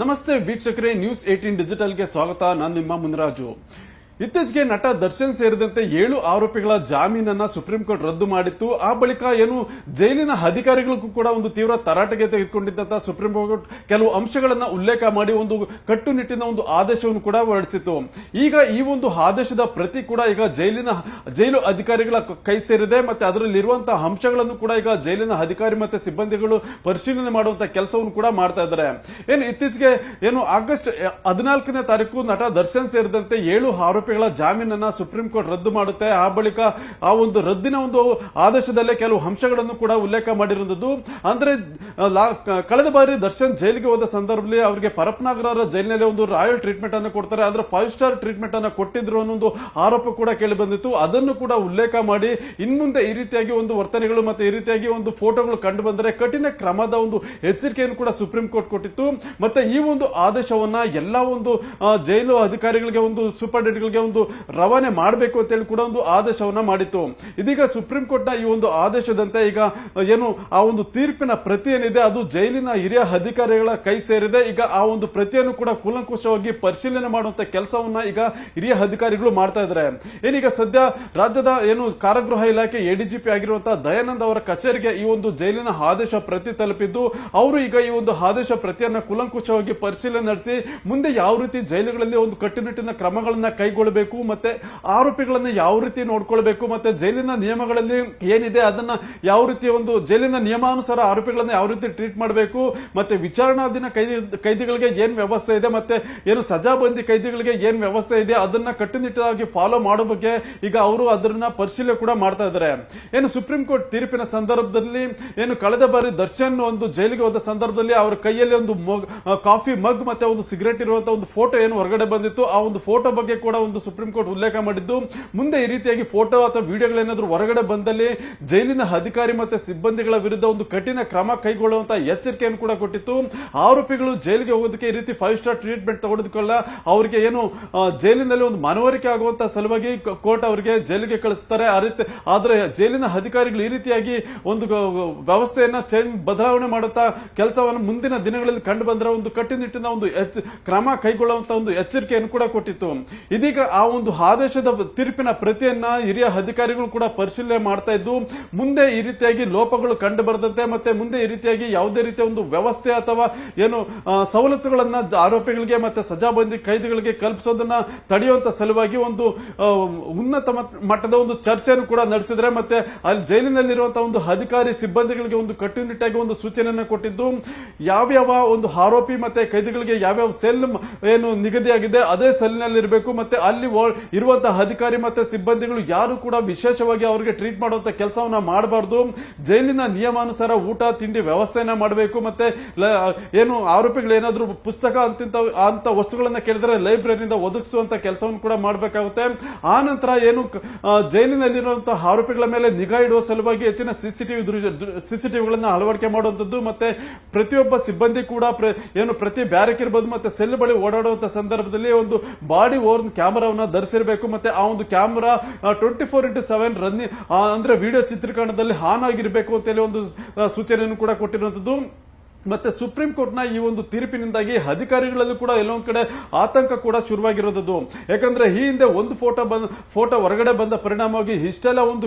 ನಮಸ್ತೆ ವೀಕ್ಷಕರೇ news eighteen ಡಿಜಿಟಲ್ಗೆ ಸ್ವಾಗತ. ನಾನು ನಿಮ್ಮ ಮುನಿರಾಜು. ಇತ್ತೀಚೆಗೆ ನಟ ದರ್ಶನ್ ಸೇರಿದಂತೆ ಏಳು ಆರೋಪಿಗಳ ಜಾಮೀನನ್ನ ಸುಪ್ರೀಂ ಕೋರ್ಟ್ ರದ್ದು ಮಾಡಿತ್ತು. ಆ ಬಳಿಕ ಏನು ಜೈಲಿನ ಅಧಿಕಾರಿಗಳಿಗೂ ಕೂಡ ಒಂದು ತೀವ್ರ ತರಾಟೆಗೆ ತೆಗೆದುಕೊಂಡಿದ್ದಂತಹ ಸುಪ್ರೀಂ ಕೋರ್ಟ್ ಕೆಲವು ಅಂಶಗಳನ್ನ ಉಲ್ಲೇಖ ಮಾಡಿ ಒಂದು ಕಟ್ಟುನಿಟ್ಟಿನ ಒಂದು ಆದೇಶವನ್ನು ಕೂಡ ಹೊರಡಿಸಿತ್ತು. ಈಗ ಈ ಒಂದು ಆದೇಶದ ಪ್ರತಿ ಕೂಡ ಈಗ ಜೈಲಿನ ಜೈಲು ಅಧಿಕಾರಿಗಳ ಕೈ ಸೇರಿದೆ ಮತ್ತೆ ಅದರಲ್ಲಿರುವಂತಹ ಅಂಶಗಳನ್ನು ಕೂಡ ಈಗ ಜೈಲಿನ ಅಧಿಕಾರಿ ಮತ್ತೆ ಸಿಬ್ಬಂದಿಗಳು ಪರಿಶೀಲನೆ ಮಾಡುವಂತಹ ಕೆಲಸವನ್ನು ಕೂಡ ಮಾಡ್ತಾ ಇದ್ದಾರೆ. ಏನು ಇತ್ತೀಚೆಗೆ ಏನು ಆಗಸ್ಟ್ ಹದಿನಾಲ್ಕನೇ ತಾರೀಕು ನಟ ದರ್ಶನ್ ಸೇರಿದಂತೆ ಏಳು ಆರೋಪಿಗಳ ಜಾಮೀನನ್ನ ಸುಪ್ರೀಂ ಕೋರ್ಟ್ ರದ್ದು ಮಾಡುತ್ತೆ. ಆ ಬಳಿಕ ಆ ಒಂದು ರದ್ದಿನ ಒಂದು ಆದೇಶದಲ್ಲೇ ಕೆಲವು ಅಂಶಗಳನ್ನು ಕೂಡ ಉಲ್ಲೇಖ ಮಾಡಿರುವುದು ಅಂದ್ರೆ ಕಳೆದ ಬಾರಿ ದರ್ಶನ್ ಜೈಲಿಗೆ ಹೋದ ಸಂದರ್ಭದಲ್ಲಿ ಅವರಿಗೆ ಪರಪ್ನಾಗರ ಜೈಲಿನಲ್ಲಿ ಒಂದು ರಾಯಲ್ ಟ್ರೀಟ್ಮೆಂಟ್ ಅನ್ನು ಕೊಡ್ತಾರೆ. ಅಂದ್ರೆ ಫೈವ್ ಸ್ಟಾರ್ ಟ್ರೀಟ್ಮೆಂಟ್ ಅನ್ನು ಕೊಟ್ಟಿದ್ರು ಅನ್ನೋ ಒಂದು ಆರೋಪ ಕೂಡ ಕೇಳಿ ಬಂದಿತ್ತು. ಅದನ್ನು ಕೂಡ ಉಲ್ಲೇಖ ಮಾಡಿ ಇನ್ಮುಂದೆ ಈ ರೀತಿಯಾಗಿ ಒಂದು ವರ್ತನೆಗಳು ಮತ್ತೆ ಈ ರೀತಿಯಾಗಿ ಒಂದು ಫೋಟೋಗಳು ಕಂಡು ಬಂದರೆ ಕಠಿಣ ಕ್ರಮದ ಒಂದು ಎಚ್ಚರಿಕೆಯನ್ನು ಕೂಡ ಸುಪ್ರೀಂ ಕೋರ್ಟ್ ಕೊಟ್ಟಿತ್ತು. ಮತ್ತೆ ಈ ಒಂದು ಆದೇಶವನ್ನ ಎಲ್ಲಾ ಒಂದು ಜೈಲು ಅಧಿಕಾರಿಗಳಿಗೆ ಒಂದು ಸೂಪರ್ಡೆಂಟ್ಗಳಿಗೆ ಒಂದು ರವಾನೆ ಮಾಡಬೇಕು ಅಂತ ಹೇಳಿ ಕೂಡ ಒಂದು ಆದೇಶವನ್ನ ಮಾಡಿತ್ತು. ಇದೀಗ ಸುಪ್ರೀಂ ಕೋರ್ಟ್ನ ಈ ಒಂದು ಆದೇಶದಂತೆ ಈಗ ಏನು, ಆ ಒಂದು ತೀರ್ಪಿನ ಪ್ರತಿ ಏನಿದೆ, ಅದು ಜೈಲಿನ ಹಿರಿಯ ಅಧಿಕಾರಿಗಳ ಕೈ ಸೇರಿದೆ. ಈಗ ಆ ಒಂದು ಪ್ರತಿಯನ್ನು ಕೂಡ ಕೂಲಂಕುಷವಾಗಿ ಪರಿಶೀಲನೆ ಮಾಡುವಂತ ಕೆಲಸವನ್ನ ಈಗ ಹಿರಿಯ ಅಧಿಕಾರಿಗಳು ಮಾಡ್ತಾ ಇದ್ದಾರೆ. ಏನೀಗ ಸದ್ಯ ರಾಜ್ಯದ ಏನು ಕಾರಾಗೃಹ ಇಲಾಖೆ ಎಡಿಜಿಪಿ ಆಗಿರುವಂತಹ ದಯಾನಂದ್ ಅವರ ಕಚೇರಿಗೆ ಈ ಒಂದು ಜೈಲಿನ ಆದೇಶ ಪ್ರತಿ ತಲುಪಿದ್ದು, ಅವರು ಈಗ ಈ ಒಂದು ಆದೇಶ ಪ್ರತಿಯನ್ನ ಕೂಲಂಕುಷವಾಗಿ ಪರಿಶೀಲನೆ ನಡೆಸಿ, ಮುಂದೆ ಯಾವ ರೀತಿ ಜೈಲುಗಳಲ್ಲಿ ಒಂದು ಕಟ್ಟುನಿಟ್ಟಿನ ಕ್ರಮಗಳನ್ನ ಕೈಗೊಳ್ಳಬೇಕು ಮತ್ತೆ ಆರೋಪಿಗಳನ್ನ ಯಾವ ರೀತಿ ನೋಡ್ಕೊಳ್ಬೇಕು, ಮತ್ತೆ ಜೈಲಿನ ನಿಯಮಗಳಲ್ಲಿ ಏನಿದೆ, ಅದನ್ನ ಯಾವ ರೀತಿ ಒಂದು ಜೈಲಿನ ನಿಯಮಾನುಸಾರ ಆರೋಪಿಗಳನ್ನ ಯಾವ ರೀತಿ ಟ್ರೀಟ್ ಮಾಡಬೇಕು, ಮತ್ತೆ ವಿಚಾರಣಾಧೀನ ಕೈದಿ, ಕೈದಿಗಳಿಗೆ ಏನ್ ವ್ಯವಸ್ಥೆ ಇದೆ, ಮತ್ತೆ ಏನು ಸಜಾಬಂದಿ ಕೈದಿಗಳಿಗೆ ಏನ್ ವ್ಯವಸ್ಥೆ ಇದೆ, ಅದನ್ನ ಕಟ್ಟುನಿಟ್ಟಾಗಿ ಫಾಲೋ ಮಾಡೋ ಬಗ್ಗೆ ಈಗ ಅವರು ಅದನ್ನ ಪರಿಶೀಲನೆ ಕೂಡ ಮಾಡ್ತಾ ಇದ್ದಾರೆ. ಏನು ಸುಪ್ರೀಂ ಕೋರ್ಟ್ ತೀರ್ಪಿನ ಸಂದರ್ಭದಲ್ಲಿ, ಏನು ಕಳೆದ ಬಾರಿ ದರ್ಶನ್ ಒಂದು ಜೈಲಿಗೆ ಹೋದ ಸಂದರ್ಭದಲ್ಲಿ ಅವರ ಕೈಯಲ್ಲಿ ಒಂದು ಕಾಫಿ, ಮಗ್, ಮತ್ತೆ ಒಂದು ಸಿಗರೇಟ್ ಇರುವಂತಹ ಒಂದು ಫೋಟೋ ಏನು ಹೊರಗಡೆ ಬಂದಿತ್ತು, ಆ ಒಂದು ಫೋಟೋ ಬಗ್ಗೆ ಕೂಡ ಒಂದು ಸುಪ್ರೀಂ ಕೋರ್ಟ್ ಉಲ್ಲೇಖ ಮಾಡಿದ್ದು, ಮುಂದೆ ಈ ರೀತಿಯಾಗಿ ಫೋಟೋ ಅಥವಾ ವಿಡಿಯೋಗಳೇನಾದ್ರೂ ಹೊರಗಡೆ ಬಂದಲ್ಲಿ ಜೈಲಿನ ಅಧಿಕಾರಿ ಮತ್ತೆ ಸಿಬ್ಬಂದಿಗಳ ವಿರುದ್ಧ ಒಂದು ಕಠಿಣ ಕ್ರಮ ಕೈಗೊಳ್ಳುವಂತಹ ಎಚ್ಚರಿಕೆಯನ್ನು ಕೂಡ ಕೊಟ್ಟಿತ್ತು. ಆರೋಪಿಗಳು ಜೈಲಿಗೆ ಹೋಗೋದಕ್ಕೆ ಈ ರೀತಿ ಫೈವ್ ಸ್ಟಾರ್ ಟ್ರೀಟ್ಮೆಂಟ್ ತಗೊಳ್ಳೋದಕ್ಕೆಲ್ಲ ಅವರಿಗೆ ಏನು ಜೈಲಿನಲ್ಲಿ ಒಂದು ಮನವರಿಕೆ ಆಗುವಂತಹ ಸಲುವಾಗಿ ಕೋರ್ಟ್ ಅವರಿಗೆ ಜೈಲಿಗೆ ಕಳಿಸ್ತಾರೆ. ಆ ರೀತಿ, ಆದ್ರೆ ಜೈಲಿನ ಅಧಿಕಾರಿಗಳು ಈ ರೀತಿಯಾಗಿ ಒಂದು ವ್ಯವಸ್ಥೆಯನ್ನ ಚೇಂಜ್ ಬದಲಾವಣೆ ಮಾಡುತ್ತಾ ಕೆಲಸವನ್ನು ಮುಂದಿನ ದಿನಗಳಲ್ಲಿ ಕಂಡು ಬಂದ್ರೆ ಒಂದು ಕಟ್ಟುನಿಟ್ಟಿನ ಒಂದು ಕ್ರಮ ಕೈಗೊಳ್ಳುವಂತ ಒಂದು ಎಚ್ಚರಿಕೆಯನ್ನು ಕೂಡ ಕೊಟ್ಟಿತ್ತು. ಇದೀಗ ಆ ಒಂದು ಆದೇಶದ ತೀರ್ಪಿನ ಪ್ರತಿಯನ್ನ ಹಿರಿಯ ಅಧಿಕಾರಿಗಳು ಕೂಡ ಪರಿಶೀಲನೆ ಮಾಡ್ತಾ ಇದ್ದು, ಮುಂದೆ ಈ ರೀತಿಯಾಗಿ ಲೋಪಗಳು ಕಂಡು ಬರದಂತೆ ಮತ್ತೆ ಮುಂದೆ ಈ ರೀತಿಯಾಗಿ ಯಾವುದೇ ರೀತಿಯ ಒಂದು ವ್ಯವಸ್ಥೆ ಅಥವಾ ಏನು ಸವಲತ್ತುಗಳನ್ನ ಆರೋಪಿಗಳಿಗೆ ಮತ್ತೆ ಸಜಾಬಂದಿ ಕೈದಿಗಳಿಗೆ ಕಲ್ಪಿಸೋದನ್ನ ತಡೆಯುವಂತ ಸಲುವಾಗಿ ಒಂದು ಉನ್ನತ ಮಟ್ಟದ ಒಂದು ಚರ್ಚೆಯನ್ನು ಕೂಡ ನಡೆಸಿದ್ರೆ ಮತ್ತೆ ಅಲ್ಲಿ ಜೈಲಿನಲ್ಲಿರುವಂತಹ ಒಂದು ಅಧಿಕಾರಿ ಸಿಬ್ಬಂದಿಗಳಿಗೆ ಒಂದು ಕಟ್ಟುನಿಟ್ಟಾಗಿ ಒಂದು ಸೂಚನೆಯನ್ನು ಕೊಟ್ಟಿದ್ದು, ಯಾವ್ಯಾವ ಒಂದು ಆರೋಪಿ ಮತ್ತೆ ಕೈದಿಗಳಿಗೆ ಯಾವ್ಯಾವ ಸೆಲ್ ಏನು ನಿಗದಿಯಾಗಿದೆ, ಅದೇ ಸೆಲ್ನಲ್ಲಿ ಇರಬೇಕು ಮತ್ತೆ ಓ- ಇರುವಂತಹ ಅಧಿಕಾರಿ ಮತ್ತೆ ಸಿಬ್ಬಂದಿಗಳು ಯಾರು ಕೂಡ ವಿಶೇಷವಾಗಿ ಅವರಿಗೆ ಟ್ರೀಟ್ ಮಾಡುವಂತ ಕೆಲಸವನ್ನ ಮಾಡಬಾರ್ದು. ಜೈಲಿನ ನಿಯಮಾನುಸಾರ ಊಟ, ತಿಂಡಿ ವ್ಯವಸ್ಥೆಯನ್ನ ಮಾಡಬೇಕು ಮತ್ತೆ ಏನು ಆರೋಪಿಗಳು ಏನಾದ್ರೂ ಪುಸ್ತಕ ಅಂತಿಂತ ಅಂತ ವಸ್ತುಗಳನ್ನ ಕೇಳಿದ್ರೆ ಲೈಬ್ರರಿಯಿಂದ ಒದಗಿಸುವಂತ ಕೆಲಸವನ್ನು ಕೂಡ ಮಾಡಬೇಕಾಗುತ್ತೆ. ಆ ನಂತರ ಏನು ಜೈಲಿನಲ್ಲಿರುವಂತಹ ಆರೋಪಿಗಳ ಮೇಲೆ ನಿಗಾ ಇಡುವ ಸಲುವಾಗಿ ಹೆಚ್ಚಿನ ಸಿಸಿಟಿವಿ ಸಿಸಿಟಿವಿಗಳನ್ನ ಅಳವಡಿಕೆ ಮಾಡುವಂತದ್ದು ಮತ್ತೆ ಪ್ರತಿಯೊಬ್ಬ ಸಿಬ್ಬಂದಿ ಕೂಡ ಏನು ಪ್ರತಿ ಬ್ಯಾರಕ್ ಇರ್ಬೋದು ಮತ್ತೆ ಸೆಲ್ ಬಳಿ ಓಡಾಡುವಂತ ಸಂದರ್ಭದಲ್ಲಿ ಒಂದು ಬಾಡಿ ಓರ್ನ್ ಕ್ಯಾಮರಾವನ್ನ ಧರಿಸಿರಬೇಕು ಮತ್ತೆ ಆ ಒಂದು camera twenty four into seven running ಅಂದ್ರೆ ವಿಡಿಯೋ ಚಿತ್ರೀಕರಣದಲ್ಲಿ ಆನ್ ಆಗಿರಬೇಕು ಅಂತೇಳಿ ಒಂದು ಸೂಚನೆಯನ್ನು ಕೂಡ ಕೊಟ್ಟಿರುವಂತದ್ದು. ಮತ್ತೆ ಸುಪ್ರೀಂ ಕೋರ್ಟ್ನ ಈ ಒಂದು ತೀರ್ಪಿನಿಂದಾಗಿ ಅಧಿಕಾರಿಗಳಲ್ಲೂ ಕೂಡ ಎಲ್ಲೊಂದ್ ಕಡೆ ಆತಂಕ ಕೂಡ ಶುರುವಾಗಿರೋದು ಯಾಕಂದ್ರೆ ಈ ಹಿಂದೆ ಒಂದು ಫೋಟೋ ಬಂದ, ಫೋಟೋ ಹೊರಗಡೆ ಬಂದ ಪರಿಣಾಮವಾಗಿ ಇಷ್ಟೆಲ್ಲ ಒಂದು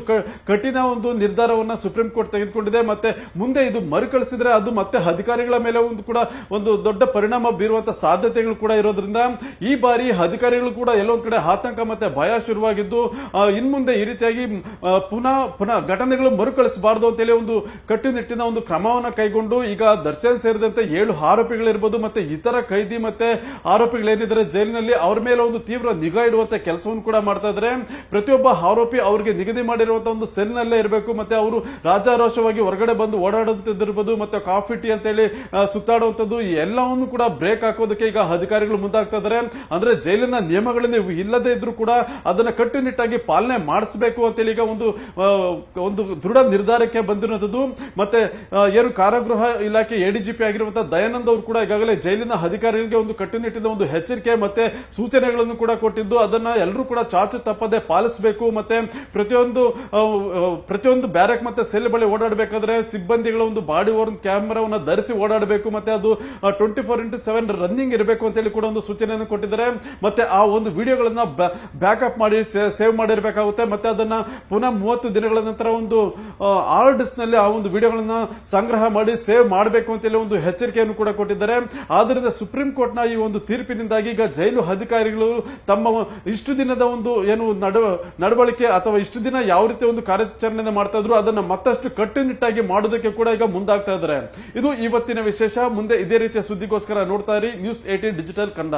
ಕಠಿಣ ಒಂದು ನಿರ್ಧಾರವನ್ನ ಸುಪ್ರೀಂ ಕೋರ್ಟ್ ತೆಗೆದುಕೊಂಡಿದೆ. ಮತ್ತೆ ಮುಂದೆ ಇದು ಮರುಕಳಿಸಿದ್ರೆ ಅದು ಮತ್ತೆ ಅಧಿಕಾರಿಗಳ ಮೇಲೆ ಒಂದು ಕೂಡ ಒಂದು ದೊಡ್ಡ ಪರಿಣಾಮ ಬೀರುವಂತ ಸಾಧ್ಯತೆಗಳು ಕೂಡ ಇರೋದ್ರಿಂದ ಈ ಬಾರಿ ಅಧಿಕಾರಿಗಳು ಕೂಡ ಎಲ್ಲೊಂದ್ ಕಡೆ ಆತಂಕ ಮತ್ತೆ ಭಯ ಶುರುವಾಗಿದ್ದು ಇನ್ ಮುಂದೆ ಈ ರೀತಿಯಾಗಿ ಪುನಃ ಪುನಃ ಘಟನೆಗಳು ಮರುಕಳಿಸಬಾರದು ಅಂತೇಳಿ ಒಂದು ಕಟ್ಟುನಿಟ್ಟಿನ ಒಂದು ಕ್ರಮವನ್ನ ಕೈಗೊಂಡು ಈಗ ದರ್ಶನ್ ಸೇರಿದಂತೆ ಏಳು ಆರೋಪಿಗಳಿರ್ಬೋದು ಮತ್ತೆ ಇತರ ಕೈದಿ ಮತ್ತೆ ಆರೋಪಿಗಳೇನಿದ್ದಾರೆ ಜೈಲಿನಲ್ಲಿ ಅವ್ರ ಮೇಲೆ ಒಂದು ತೀವ್ರ ನಿಗಾ ಇಡುವಂತ ಕೆಲಸವನ್ನು ಕೂಡ ಮಾಡ್ತಾ ಇದ್ದಾರೆ. ಪ್ರತಿಯೊಬ್ಬ ಆರೋಪಿ ಅವರಿಗೆ ನಿಗದಿ ಮಾಡಿರುವಂತಹ ಒಂದು ಸೆಲ್ನಲ್ಲೇ ಇರಬೇಕು. ಮತ್ತೆ ಅವರು ರಾಜಾರೋಷವಾಗಿ ಹೊರಗಡೆ ಬಂದು ಓಡಾಡುತ್ತಿದ್ದಿರ್ಬೋದು. ಮತ್ತೆ ಕಾಫಿ ಟೀ ಅಂತೇಳಿ ಹೇಳಿ ಸುತ್ತಾಡುವಂತದ್ದು ಎಲ್ಲವನ್ನು ಕೂಡ ಬ್ರೇಕ್ ಹಾಕೋದಕ್ಕೆ ಈಗ ಅಧಿಕಾರಿಗಳು ಮುಂದಾಗ್ತಾ ಇದ್ದಾರೆ. ಅಂದ್ರೆ ಜೈಲಿನ ನಿಯಮಗಳಲ್ಲಿ ಇಲ್ಲದೆ ಇದ್ರೂ ಕೂಡ ಅದನ್ನ ಕಟ್ಟುನಿಟ್ಟಾಗಿ ಪಾಲನೆ ಮಾಡಿಸಬೇಕು ಅಂತೇಳಿ ಈಗ ಒಂದು ಒಂದು ದೃಢ ನಿರ್ಧಾರಕ್ಕೆ ಬಂದಿರುವಂತದ್ದು. ಮತ್ತೆ ಏನು ಕಾರಾಗೃಹ ಇಲಾಖೆ ಎಡಿ ಎಡಿಜಿಪಿ ಆಗಿರುವಂತಹ ದಯಾನಂದ್ ಅವರು ಕೂಡ ಈಗಾಗಲೇ ಜೈಲಿನ ಅಧಿಕಾರಿಗಳಿಗೆ ಒಂದು ಕಟ್ಟುನಿಟ್ಟಿನ ಒಂದು ಎಚ್ಚರಿಕೆ ಮತ್ತೆ ಸೂಚನೆಗಳನ್ನು ಕೂಡ ಕೊಟ್ಟಿದ್ದು, ಅದನ್ನ ಎಲ್ಲರೂ ಕೂಡ ಚಾಚು ತಪ್ಪದೆ ಪಾಲಿಸಬೇಕು ಮತ್ತೆ ಪ್ರತಿಯೊಂದು ಪ್ರತಿಯೊಂದು ಬ್ಯಾರಕ್ ಮತ್ತೆ ಸೆಲ್ ಬಳಿ ಓಡಾಡಬೇಕಾದ್ರೆ ಸಿಬ್ಬಂದಿಗಳ ಒಂದು ಬಾಡಿ ಓರ್ನ್ ಕ್ಯಾಮೆರಾವನ್ನ ಧರಿಸಿ ಓಡಾಡಬೇಕು ಮತ್ತೆ ಅದು twenty four into seven running ಇರಬೇಕು ಅಂತ ಹೇಳಿ ಕೂಡ ಒಂದು ಸೂಚನೆಯನ್ನು ಕೊಟ್ಟಿದ್ದಾರೆ. ಮತ್ತೆ ಆ ಒಂದು ವಿಡಿಯೋಗಳನ್ನ ಬ್ಯಾಕಪ್ ಮಾಡಿ ಸೇವ್ ಮಾಡಿರಬೇಕಾಗುತ್ತೆ. ಮತ್ತೆ ಅದನ್ನ ಪುನಃ ಮೂವತ್ತು ದಿನಗಳ ನಂತರ ಒಂದು ಹಾರ್ಡ್ ಡಿಸ್ಕ್ನಲ್ಲಿ ಆ ಒಂದು ವಿಡಿಯೋಗಳನ್ನ ಸಂಗ್ರಹ ಮಾಡಿ ಸೇವ್ ಮಾಡಬೇಕು ಅಂತ ಹೇಳಿ ಒಂದು ಎಚ್ಚರಿಕೆಯನ್ನು ಕೂಡ ಕೊಟ್ಟಿದ್ದಾರೆ. ಆದ್ದರಿಂದ ಸುಪ್ರೀಂ ಕೋರ್ಟ್ನ ಈ ಒಂದು ತೀರ್ಪಿನಿಂದಾಗಿ ಈಗ ಜೈಲು ಅಧಿಕಾರಿಗಳು ತಮ್ಮ ಇಷ್ಟು ದಿನದ ಒಂದು ಏನು ನಡ, ನಡವಳಿಕೆ ಅಥವಾ ಇಷ್ಟು ದಿನ ಯಾವ ರೀತಿ ಒಂದು ಕಾರ್ಯಾಚರಣೆ ಮಾಡ್ತಾ ಇದ್ರು ಅದನ್ನ ಮತ್ತಷ್ಟು ಕಟ್ಟುನಿಟ್ಟಾಗಿ ಮಾಡೋದಕ್ಕೆ ಕೂಡ ಈಗ ಮುಂದಾಗ್ತಾ ಇದ್ದಾರೆ. ಇದು ಇವತ್ತಿನ ವಿಶೇಷ. ಮುಂದೆ ಇದೇ ರೀತಿಯ ಸುದ್ದಿಗೋಸ್ಕರ ನೋಡ್ತಾ ಇರಿ. News eighteen digital Kannada.